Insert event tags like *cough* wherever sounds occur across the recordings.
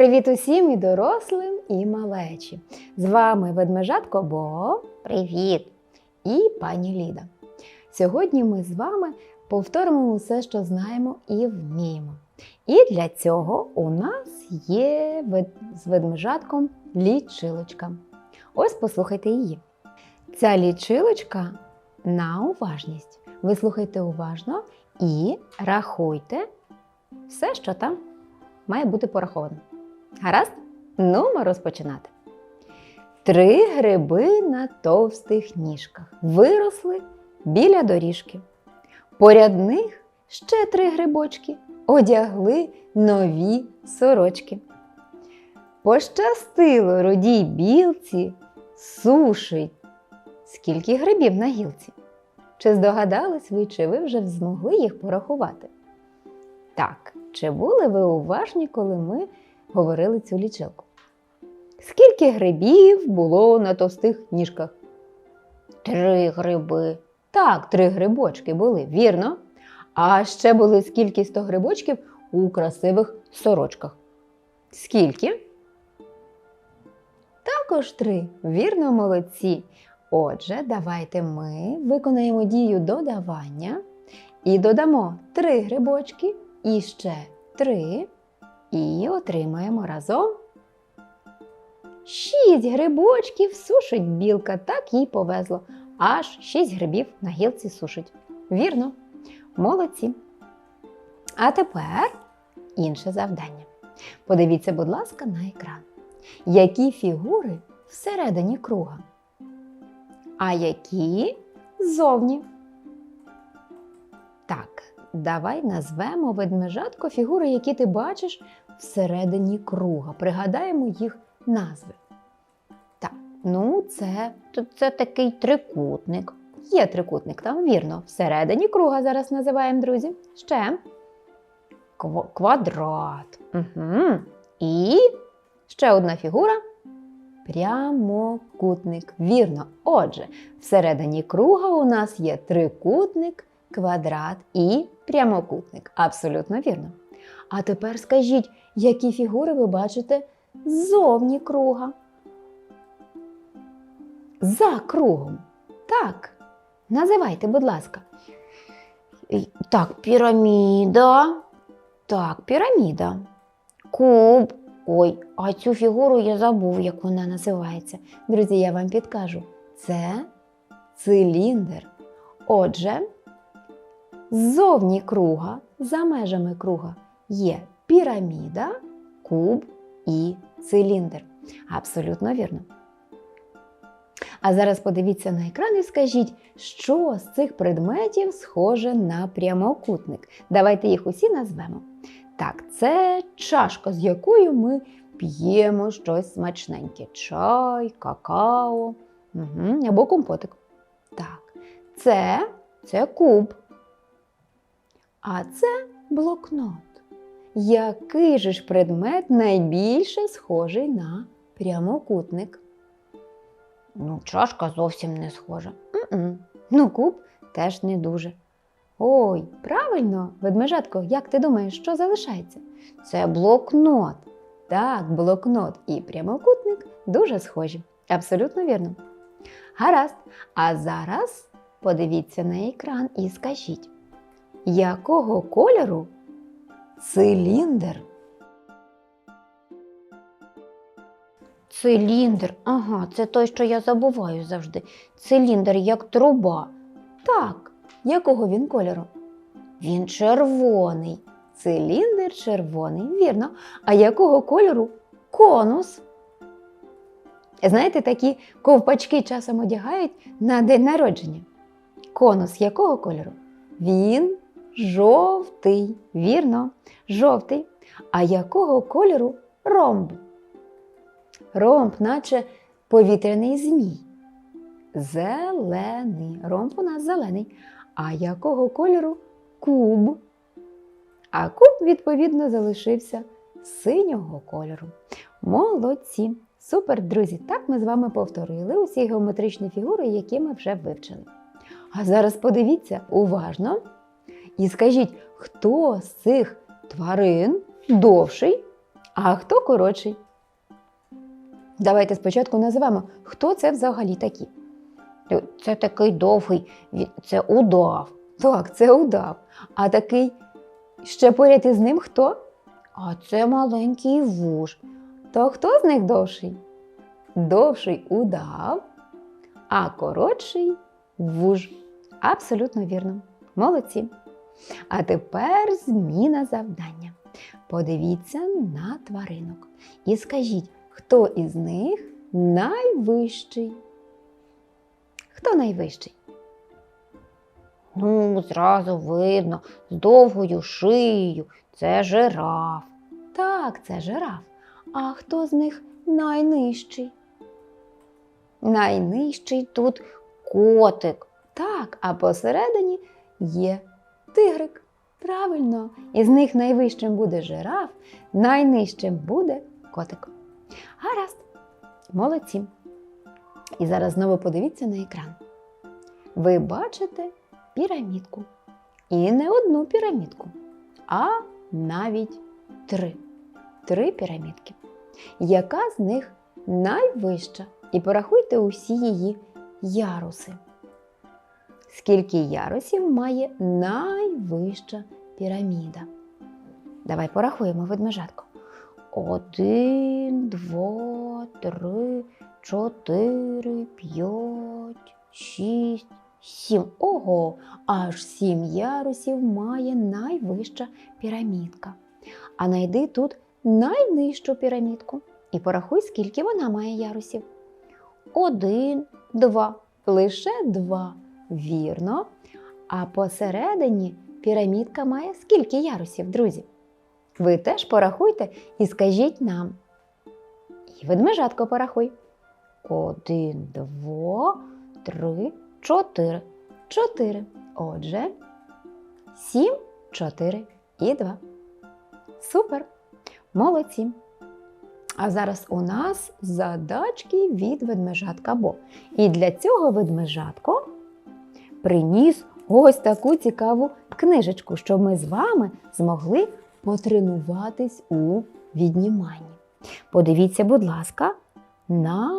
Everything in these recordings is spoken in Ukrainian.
Привіт усім і дорослим, і малечі. З вами ведмежатко Бо Привіт! і пані Ліда. Сьогодні ми з вами повторимо усе, що знаємо і вміємо. І для цього у нас є вед- з ведмежатком лічилочка. Ось послухайте її. Ця лічилочка на уважність. Ви слухайте уважно і рахуйте все, що там має бути пораховано. Гаразд? Ну, ми розпочинати. Три гриби на товстих ніжках виросли біля доріжки. Поряд них ще три грибочки одягли нові сорочки. Пощастило рудій білці сушить. Скільки грибів на гілці? Чи здогадались ви, чи ви вже змогли їх порахувати? Так, чи були ви уважні, коли ми говорили цю лічилку? Скільки грибів було на товстих ніжках? Три гриби. Так, три грибочки були, вірно. А ще були скільки сто грибочків у красивих сорочках. Скільки? Також три. Вірно, молодці. Отже, давайте ми виконаємо дію додавання і додамо три грибочки і ще три. І отримаємо разом шість грибочків сушить білка, так їй повезло. Аж шість грибів на гілці сушить. Вірно, молодці. А тепер інше завдання. Подивіться, будь ласка, на екран. Які фігури всередині круга? А які ззовні? Давай назвемо ведмежатко фігури, які ти бачиш всередині круга. Пригадаємо їх назви. Так, ну це це такий трикутник. Є трикутник, там вірно. Всередині круга зараз називаємо, друзі. Ще Кв- квадрат. угу. і ще одна фігура. Прямокутник. Вірно. Отже, всередині круга у нас є трикутник, квадрат і прямокутник. Абсолютно вірно. А тепер скажіть, які фігури ви бачите ззовні круга? За кругом. Так. Називайте, будь ласка. Так, піраміда. Так, піраміда. Куб. Ой, а цю фігуру я забув, як вона називається. Друзі, я вам підкажу. Це циліндр. Отже, ззовні круга, за межами круга, є піраміда, куб і циліндр. Абсолютно вірно. А зараз подивіться на екран і скажіть, що з цих предметів схоже на прямокутник. Давайте їх усі назвемо. Так, це чашка, з якою ми п'ємо щось смачненьке: чай, какао угу, або компотик. Так, це, це куб. А це блокнот. Який же ж предмет найбільше схожий на прямокутник? Ну, чашка зовсім не схожа. М-м. Ну, куб теж не дуже. Ой, правильно, ведмежатко, як ти думаєш, що залишається? Це блокнот. Так, блокнот і прямокутник дуже схожі. Абсолютно вірно. Гаразд. А зараз подивіться на екран і скажіть, якого кольору циліндр? Циліндр. Ага, це той, що я забуваю завжди. Циліндр як труба. Так, якого він кольору? Він червоний. Циліндр червоний, вірно. А якого кольору конус? Знаєте, такі ковпачки часом одягають на день народження. Конус якого кольору? Він жовтий. Вірно, жовтий. А якого кольору ромб? Ромб, наче повітряний змій. Зелений. Ромб у нас зелений. А якого кольору куб? А куб, відповідно, залишився синього кольору. Молодці! Супер, друзі! Так ми з вами повторили усі геометричні фігури, які ми вже вивчили. А зараз подивіться уважно і скажіть, хто з цих тварин довший, А хто коротший? Давайте спочатку називемо, хто це взагалі такі. Це такий довгий, це удав. Так, це удав. А такий ще поряд із ним хто? А це маленький вуж. То хто з них довший? Довший удав, а коротший вуж. Абсолютно вірно. Молодці. А тепер зміна завдання. Подивіться на тваринок і скажіть, хто із них найвищий? Хто найвищий? Ну, зразу видно, з довгою шиєю. Це жираф. Так, це жираф. А хто з них найнижчий? Найнижчий тут котик. Так, а посередині є тигрик. Правильно, із них найвищим буде жираф, найнижчим буде котик. Гаразд, молодці. І зараз знову подивіться на екран. Ви бачите пірамідку. І не одну пірамідку, а навіть три. Три пірамідки. Яка з них найвища? І порахуйте усі її яруси. Скільки ярусів має найвища піраміда? Давай порахуємо ведмежатко. Один, два, три, чотири, п'ять, шість, Сім. Ого! Аж сім ярусів має найвища пірамідка. А найди тут найнижчу пірамідку і порахуй, скільки вона має ярусів. Один, два. Лише два. Вірно. А посередині пірамідка має скільки ярусів, друзі? Ви теж порахуйте і скажіть нам. І ведмежатко порахуй. Один, два, три, чотири. Чотири. Отже, сім, чотири і два. Супер! Молодці! А зараз у нас задачки від ведмежатка Бо. І для цього ведмежатко приніс ось таку цікаву книжечку, щоб ми з вами змогли потренуватись у відніманні. Подивіться, будь ласка, на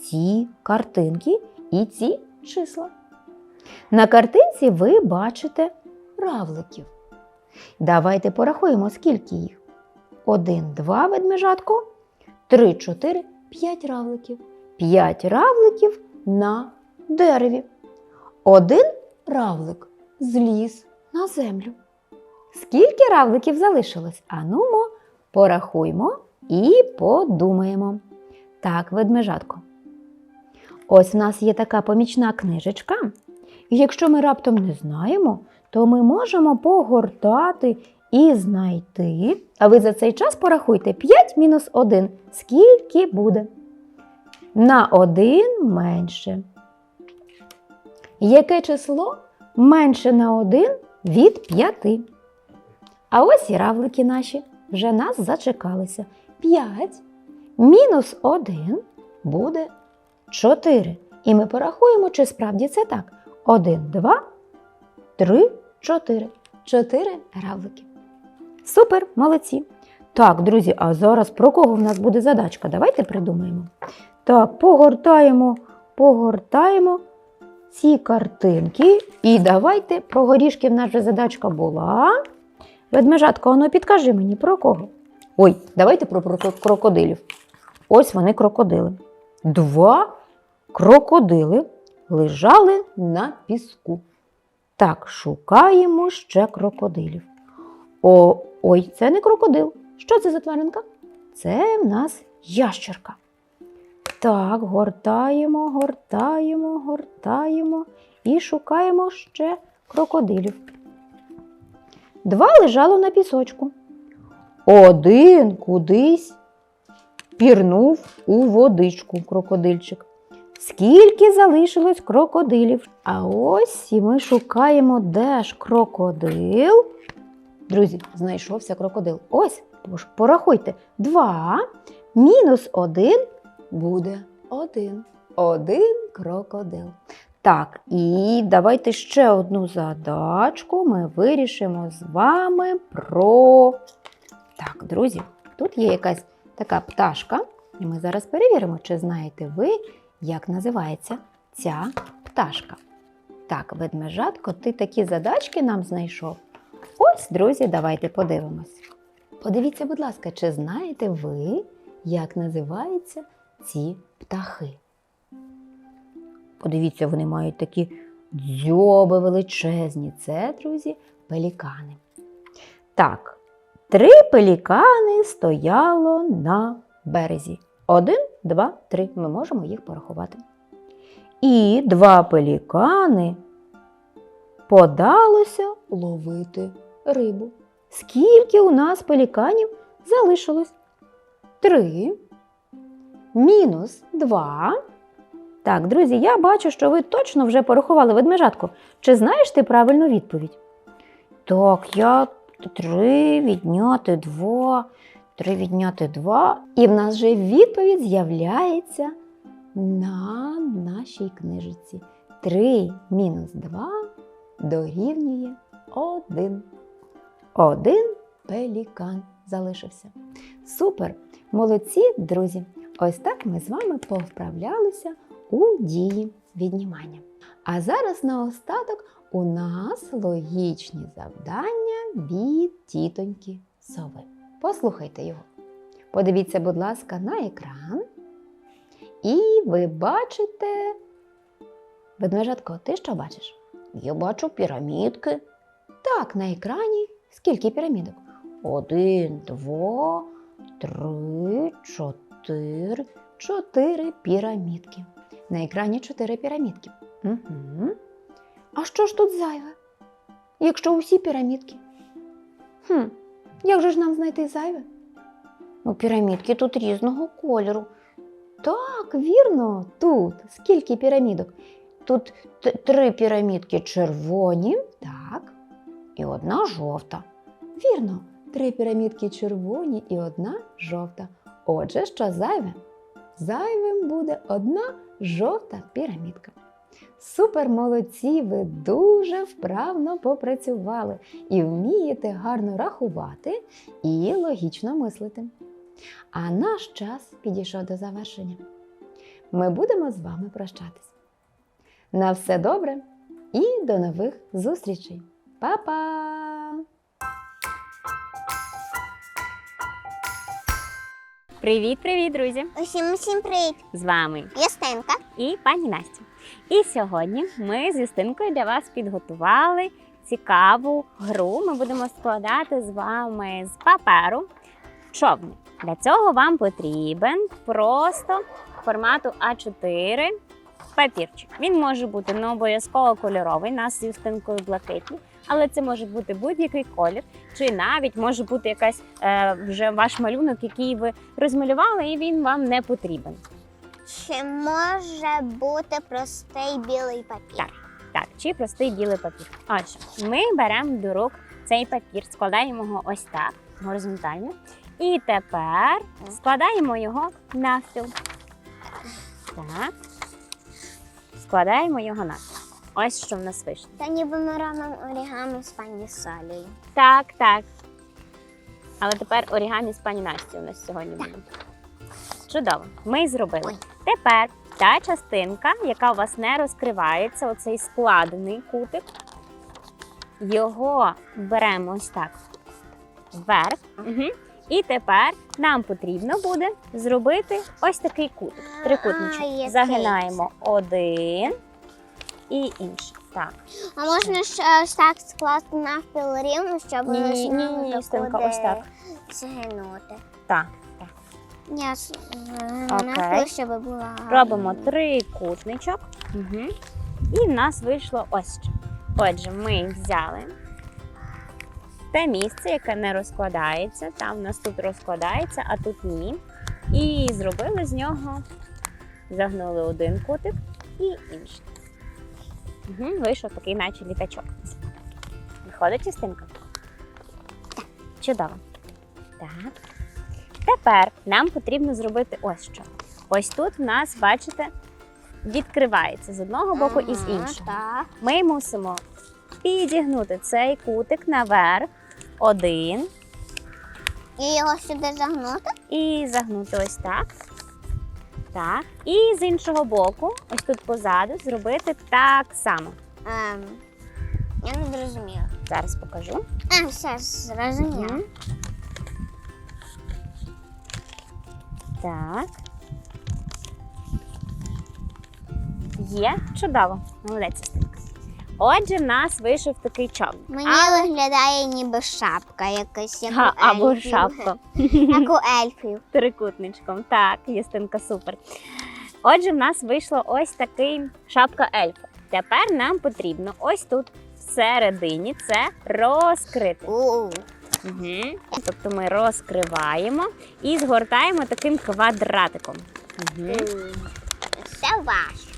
ці картинки і ці числа. На картинці ви бачите равликів. Давайте порахуємо, скільки їх. Один, два ведмежатко, три, чотири, п'ять равликів. П'ять равликів на дереві. Один равлик зліз на землю. Скільки равликів залишилось? Анумо, порахуймо і подумаємо. Так, ведмежатко. Ось у нас є така помічна книжечка. І якщо ми раптом не знаємо, то ми можемо погортати і знайти. А ви за цей час порахуйте 5 мінус 1. Скільки буде? На 1 менше. Яке число менше на 1 від 5? А ось і равлики наші вже нас зачекалися. 5 мінус 1 буде 4. І ми порахуємо, чи справді це так. 1, 2, 3, 4. 4 равлики. Супер, молодці. Так, друзі, а зараз про кого в нас буде задачка? Давайте придумаємо. Так, погортаємо, погортаємо ці картинки. І давайте про горішки в нас вже задачка була. Ведмежатко, ну підкажи мені про кого? Ой, давайте про, крокодилів. Ось вони крокодили. Два крокодили лежали на піску. Так, шукаємо ще крокодилів. О, ой, це не крокодил. Що це за тваринка? Це в нас ящерка. Так, гортаємо, гортаємо, гортаємо і шукаємо ще крокодилів. Два лежало на пісочку. Один кудись пірнув у водичку крокодильчик. Скільки залишилось крокодилів? А ось і ми шукаємо, де ж крокодил. Друзі, знайшовся крокодил. Ось, порахуйте. Два мінус один буде один. Один крокодил. Так, і давайте ще одну задачку ми вирішимо з вами про. Так, друзі, тут є якась така пташка, і ми зараз перевіримо, чи знаєте ви, як називається ця пташка. Так, ведмежатко, ти такі задачки нам знайшов. Ось, друзі, давайте подивимось. Подивіться, будь ласка, чи знаєте ви, як називаються ці птахи? Подивіться, вони мають такі дзьоби величезні. Це, друзі, пелікани. Так, три пелікани стояло на березі. Один, два, три. Ми можемо їх порахувати. І два пелікани подалося ловити рибу. Скільки у нас пеліканів залишилось? Три. Мінус два. Так, друзі, я бачу, що ви точно вже порахували ведмежатку. Чи знаєш ти правильну відповідь? Так, я три відняти два, три відняти два. І в нас же відповідь з'являється на нашій книжці. Три мінус два дорівнює один. Один пелікан залишився. Супер! Молодці, друзі! Ось так ми з вами повправлялися у дії віднімання. А зараз наостаток у нас логічні завдання від тітоньки сови. Послухайте його. Подивіться, будь ласка, на екран. І ви бачите. Ведмежатко, ти що бачиш? Я бачу пірамідки. Так, на екрані скільки пірамідок? Один, два, три, чотири. Чотири пірамідки. На екрані чотири пірамідки. Угу. А що ж тут зайве? Якщо усі пірамідки? Хм, як же ж нам знайти зайве? Ну, пірамідки тут різного кольору. Так, вірно, тут. Скільки пірамідок? Тут три пірамідки червоні, так, і одна жовта. Вірно, три пірамідки червоні і одна жовта. Отже, що зайве? Зайвим буде одна жовта пірамідка. Супер молодці! Ви дуже вправно попрацювали і вмієте гарно рахувати і логічно мислити. А наш час підійшов до завершення. Ми будемо з вами прощатись. На все добре і до нових зустрічей. Па-па! Привіт, привіт, друзі! Усім усім привіт! З вами Ястенка. і пані Настя. І сьогодні ми з Юстинкою для вас підготували цікаву гру. Ми будемо складати з вами з паперу човни. Для цього вам потрібен просто формату А4 папірчик. Він може бути не обов'язково кольоровий, нас з Юстинкою блакитний, але це може бути будь-який колір, чи навіть може бути якась е, вже ваш малюнок, який ви розмалювали, і він вам не потрібен. Чи може бути простий білий папір? Так. Так, чи простий білий папір. Отже, ми беремо до рук цей папір, складаємо його ось так, горизонтально. І тепер складаємо його навпіл. Так. Складаємо його навпіл. Ось що в нас вийшло. Та ніби ми робимо орігами з пані Салією. Так, так. Але тепер орігамі з пані Насті у нас сьогодні буде. Чудово. Ми зробили. Ой. Тепер та частинка, яка у вас не розкривається, оцей складений кутик, його беремо ось так вверх. Угу. І тепер нам потрібно буде зробити ось такий кутик. Трикутничок. Загинаємо один і інший. Так. А можна ще ось так скласти навпіл рівно, щоб Ні, ні, ні, ні, таку Юстинка, ось так. Згинути. Так. Ні, е, Окей. навпіл, щоб була. Робимо трикутничок. Угу. І в нас вийшло ось що. Отже, ми взяли те місце, яке не розкладається. Там в нас тут розкладається, а тут ні. І зробили з нього, загнули один кутик і інший. Угу. Вийшов такий, наче літачок. Виходить частинка? Так. Чудово. Так. Тепер нам потрібно зробити ось що. Ось тут в нас, бачите, відкривається з одного боку і з іншого. Так. Ми мусимо підігнути цей кутик наверх. Один. І його сюди загнути. І загнути ось так. Так. І з іншого боку, ось тут позаду, зробити так само. Ем, я не зрозуміла. Зараз покажу. А, все, зрозуміла. Мгм. Так. Є, чудово. Молодець. Стинка. Отже, в нас вийшов такий човник. Мені Але- виглядає ніби шапка якась, як Га, у або ельфів. шапка. *laughs* Як у ельфів. Трикутничком. Так, Юстинка, супер. Отже, в нас вийшло ось такий шапка ельфа. Тепер нам потрібно ось тут всередині це розкрити. Угу. Тобто ми розкриваємо і згортаємо таким квадратиком. Угу. Це важко.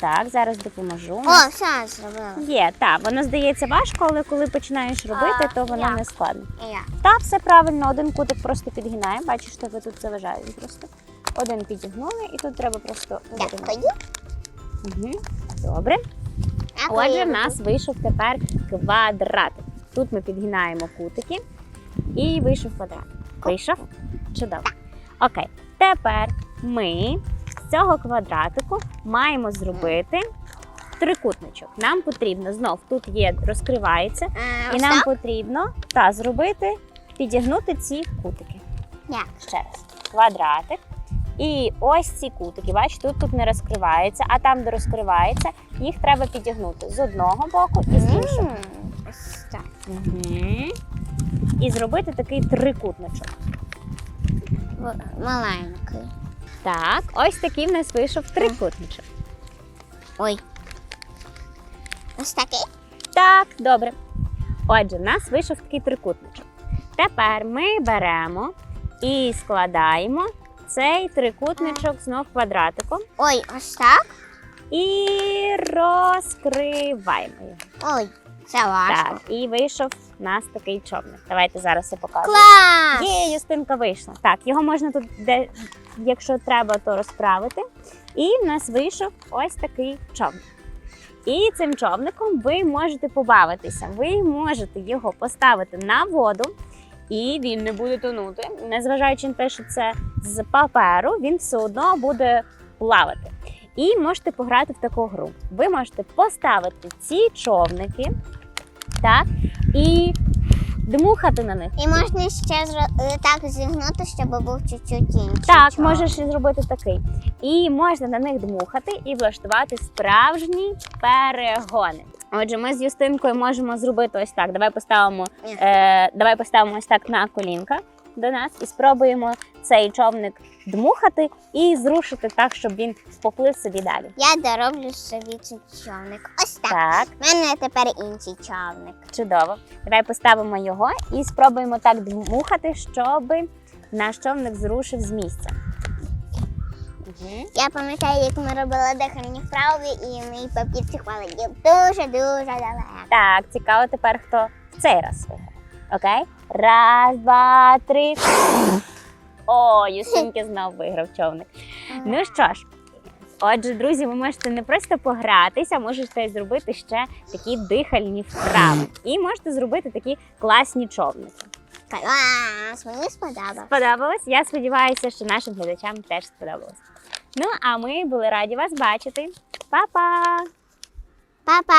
Так, зараз допоможу. О, все зробила. Є, так, воно здається важко, але коли починаєш робити, то воно не складно. Я. Так, все правильно, один кутик просто підгинаємо. Бачиш, тебе тут заважає він просто. Один підігнули, і тут треба просто. Дякую. Угу. Добре. Дякую. Отже, в нас вийшов тепер квадратик. Тут ми підгинаємо кутики і вийшов квадратик. Вийшов? Чудово. Окей. Тепер ми з цього квадратику маємо зробити трикутничок. Нам потрібно знов тут є, розкривається, Е, і нам потрібно та, зробити, підігнути ці кутики. Як? Ще раз. Квадратик. І ось ці кутики, бачиш, тут, тут не розкривається, а там, де розкривається, їх треба підігнути з одного боку і з іншого. Ось так. Угу. І зробити такий трикутничок. Маленький. Так, ось такий в нас вийшов трикутничок. Ой. Ось такий? Так, добре. Отже, в нас вийшов такий трикутничок. Тепер ми беремо і складаємо цей трикутничок знов квадратиком Ой, ось так? і розкриваємо його. Ой, це важко. Так, і вийшов у нас такий човник. Давайте зараз все покажемо. Клас! Є, Юстинка вийшла. Так, його можна тут, де, якщо треба, то розправити. І в нас вийшов ось такий човник. І цим човником ви можете побавитися. Ви можете його поставити на воду, і він не буде тонути. Незважаючи на те, що це з паперу, він все одно буде плавати. І можете пограти в таку гру. Ви можете поставити ці човники, так, і дмухати на них. І можна ще зро- е, так зігнути, щоб був чуть-чуть інший. Так, човник. можеш і зробити такий. І можна на них дмухати і влаштувати справжні перегони. Отже, ми з Юстинкою можемо зробити ось так. Давай поставимо, Ні. е, давай поставимо ось так на колінка до нас і спробуємо цей човник дмухати і зрушити так, щоб він поплив собі далі. Я дороблю собі цей човник. Ось так. Так, У мене тепер інший човник. чудово. Давай поставимо його і спробуємо так дмухати, щоб наш човник зрушив з місця. Угу. Я пам'ятаю, як ми робили дихальні вправи, і мій папірчик полетів дуже-дуже далеко. Так, цікаво тепер, хто в цей раз виграє. Окей? Раз, два, три. О, Юсинки знов виграв човник. Ну що ж, отже, друзі, ви можете не просто погратися, а можете зробити ще такі дихальні вправи. І можете зробити такі класні човники. Клас, мені сподобалось. Сподобалось? Я сподіваюся, що нашим глядачам теж сподобалось. Ну, а ми були раді вас бачити. Па-па! Па-па!